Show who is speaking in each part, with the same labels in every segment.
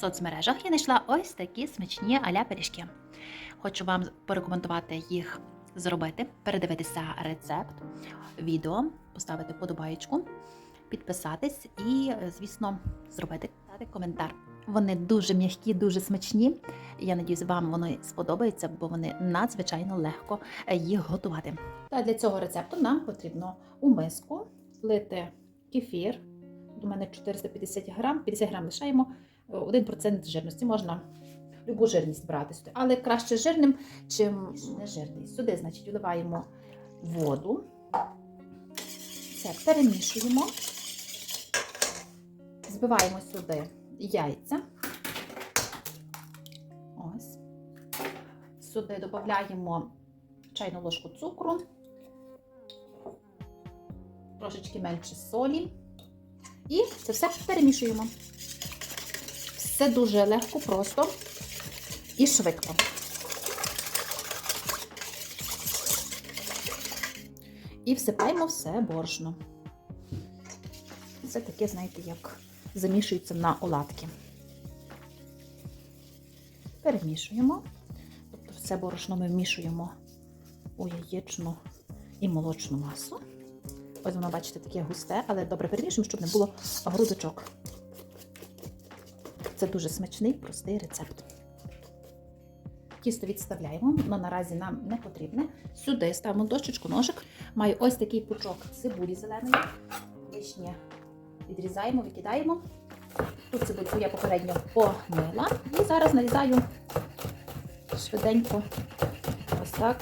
Speaker 1: соцмережах я знайшла ось такі смачні аля пиріжки. Хочу вам порекомендувати їх зробити, передивитися рецепт, відео, поставити подобаєчку, підписатись і, е, звісно, зробити коментар. Вони дуже м'які, дуже смачні. Я надіюсь, вам вони сподобаються, бо вони надзвичайно легко е, їх готувати. Та для цього рецепту нам потрібно у миску лити кефір. У мене 450 грам, 50 грам лишаємо. 1% жирності можна любу жирність брати сюди, але краще жирним, чим не жирний. Сюди, значить, вливаємо воду. Все, перемішуємо. Збиваємо сюди яйця. Ось. Сюди додаємо чайну ложку цукру, трошечки менше солі. І це все перемішуємо. Все дуже легко, просто і швидко. І всипаємо все борошно. Це таке, знаєте, як замішується на оладки. Перемішуємо. Тобто все борошно ми вмішуємо у яєчну і молочну масу. Ось воно, бачите, таке густе, але добре перемішуємо, щоб не було грудочок. Це дуже смачний, простий рецепт. Тісто відставляємо, але наразі нам не потрібне. Сюди ставимо дощечку, ножик. Маю ось такий пучок цибулі зеленої. Лишнє відрізаємо, викидаємо. Тут цибульку я попередньо погнила. І зараз нарізаю швиденько ось так.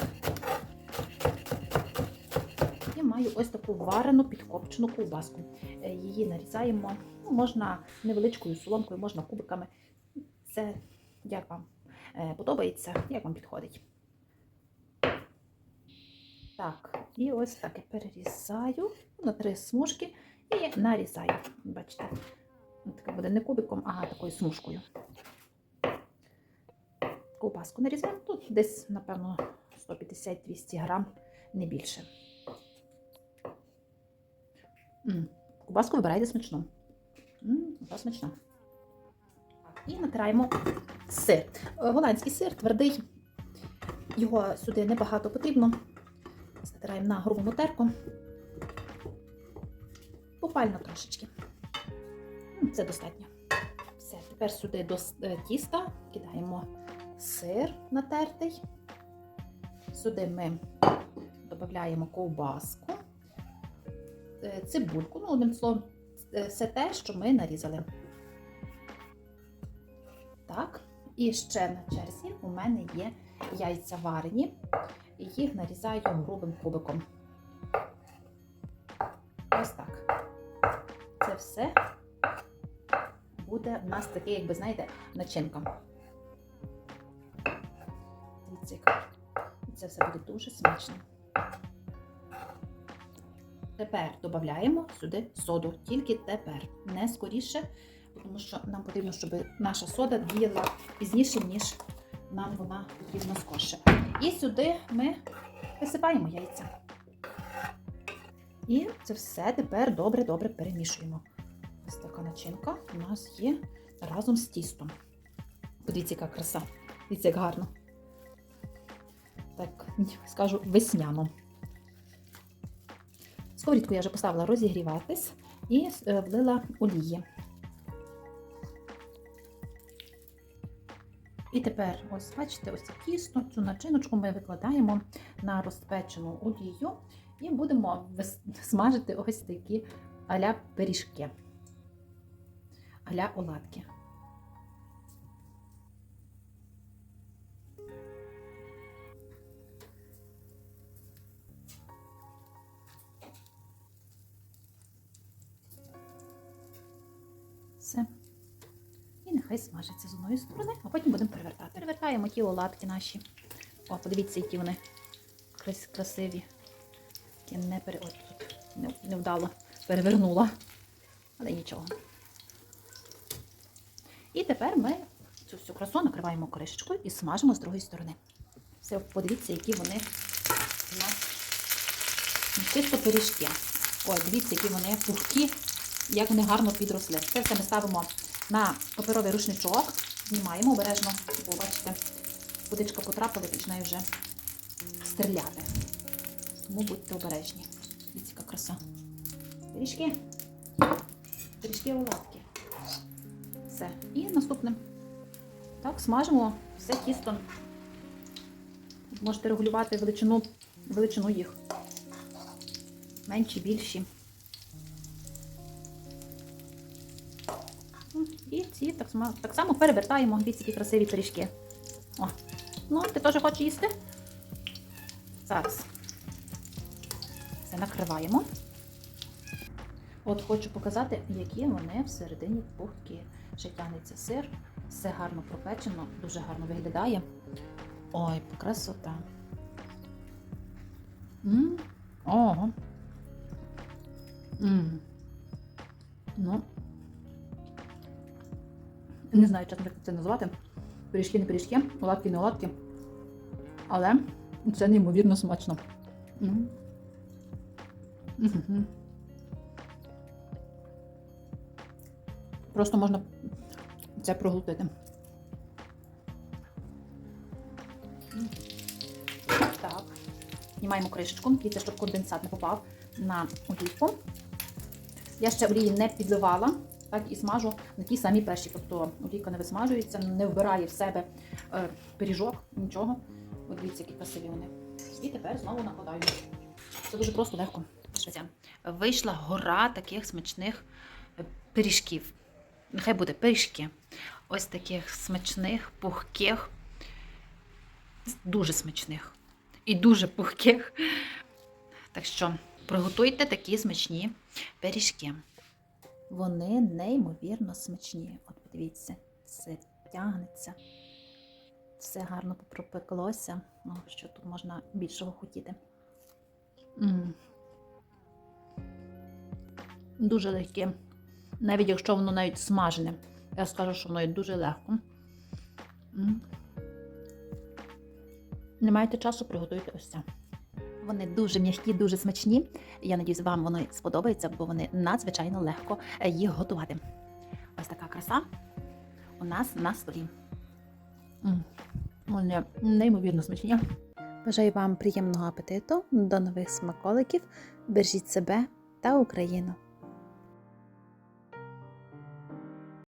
Speaker 1: Маю ось таку варену підкопчену ковбаску. Е, Її нарізаємо, ну, можна невеличкою соломкою, можна кубиками. Це як вам е, подобається, як вам підходить. Так, і ось так я перерізаю на три смужки і нарізаю. Бачите, таке буде не кубиком, а такою смужкою. Ковбаску нарізаємо. Тут десь, напевно, 150-200 грам, не більше. М, Ковбаску вибирайте смачну. Вона смачна. І натираємо сир. Е, Голландський сир твердий. Його сюди небагато потрібно. Натираємо на грубому терку. Буквально трошечки. Це достатньо. Все, тепер сюди до е, тіста кидаємо сир натертий. Сюди ми додаємо ковбаску, цибульку, ну, одним словом, е, все те, що ми нарізали. Так, і ще на черзі у мене є яйця варені, їх нарізаю грубим кубиком. Ось так. Це все буде у нас таке, якби знаєте, начинка. Дивіться. Це все буде дуже смачно. Тепер додаємо сюди соду, тільки тепер, не скоріше, тому що нам потрібно, щоб наша сода діяла пізніше, ніж нам вона потрібна скорше. І сюди ми висипаємо яйця. І це все тепер добре-добре перемішуємо. Ось така начинка у нас є разом з тістом. Подивіться, яка краса. Дивіться, як гарно. Так, скажу весняно. Сковорідку я вже поставила розігріватись і е, влила олії. І тепер, ось бачите, ось тісто, цю начиночку ми викладаємо на розпечену олію і будемо смажити ось такі аля пиріжки, аля оладки. Все. І нехай смажиться з одної сторони, а потім будемо перевертати. Перевертаємо ті оладки наші. О, подивіться, які вони крас- красиві. Які не пере... От тут невдало перевернула. Але нічого. І тепер ми цю всю красу накриваємо кришечкою і смажимо з другої сторони. Все, подивіться, які вони у нас чисто пиріжки. Ой, дивіться, які вони пухкі, як вони гарно підросли. Це все ми ставимо на паперовий рушничок, знімаємо обережно, бо бачите, водичка потрапила і починає вже стріляти. Тому будьте обережні. Дивіться, яка краса. Пиріжки. Пиріжки оладки. Все. І наступне. Так, смажимо все тісто. Можете регулювати величину, величину їх. Менші, більші. Так само, перевертаємо. Дивіться, які красиві пиріжки. О. Ну, ти теж хочеш їсти? Зараз. Це накриваємо. От хочу показати, які вони всередині пухкі. Ще тягнеться сир, все гарно пропечено, дуже гарно виглядає. Ой, красота. М, Ого. М. Ну. Не знаю, чесно, як це назвати. Пиріжки не пиріжки, оладки не оладки. Але це неймовірно смачно. Просто можна це проглотити. Так. Знімаємо кришечку, дивіться, щоб конденсат не попав на олівку. Я ще олії не підливала, так і смажу на тій самій першій. Тобто олійка не висмажується, не вбирає в себе е, пиріжок, нічого. От дивіться, які красиві вони. І тепер знову накладаю. Це дуже просто легко. Вийшла гора таких смачних е, пиріжків. Нехай буде пиріжки. Ось таких смачних, пухких, дуже смачних і дуже пухких. Так що приготуйте такі смачні пиріжки. Вони неймовірно смачні. От подивіться, все тягнеться, все гарно пропеклося. Ну, що тут можна більшого хотіти. М. Дуже легке. Навіть якщо воно навіть смажене, я скажу, що воно є дуже легко. М. Не маєте часу, приготуйте ось це. Вони дуже м'які, дуже смачні. Я надіюсь, вам вони сподобаються, бо вони надзвичайно легко е, їх готувати. Ось така краса у нас на столі. Вони неймовірно смачні. Бажаю вам приємного апетиту, до нових смаколиків. Бережіть себе та Україну!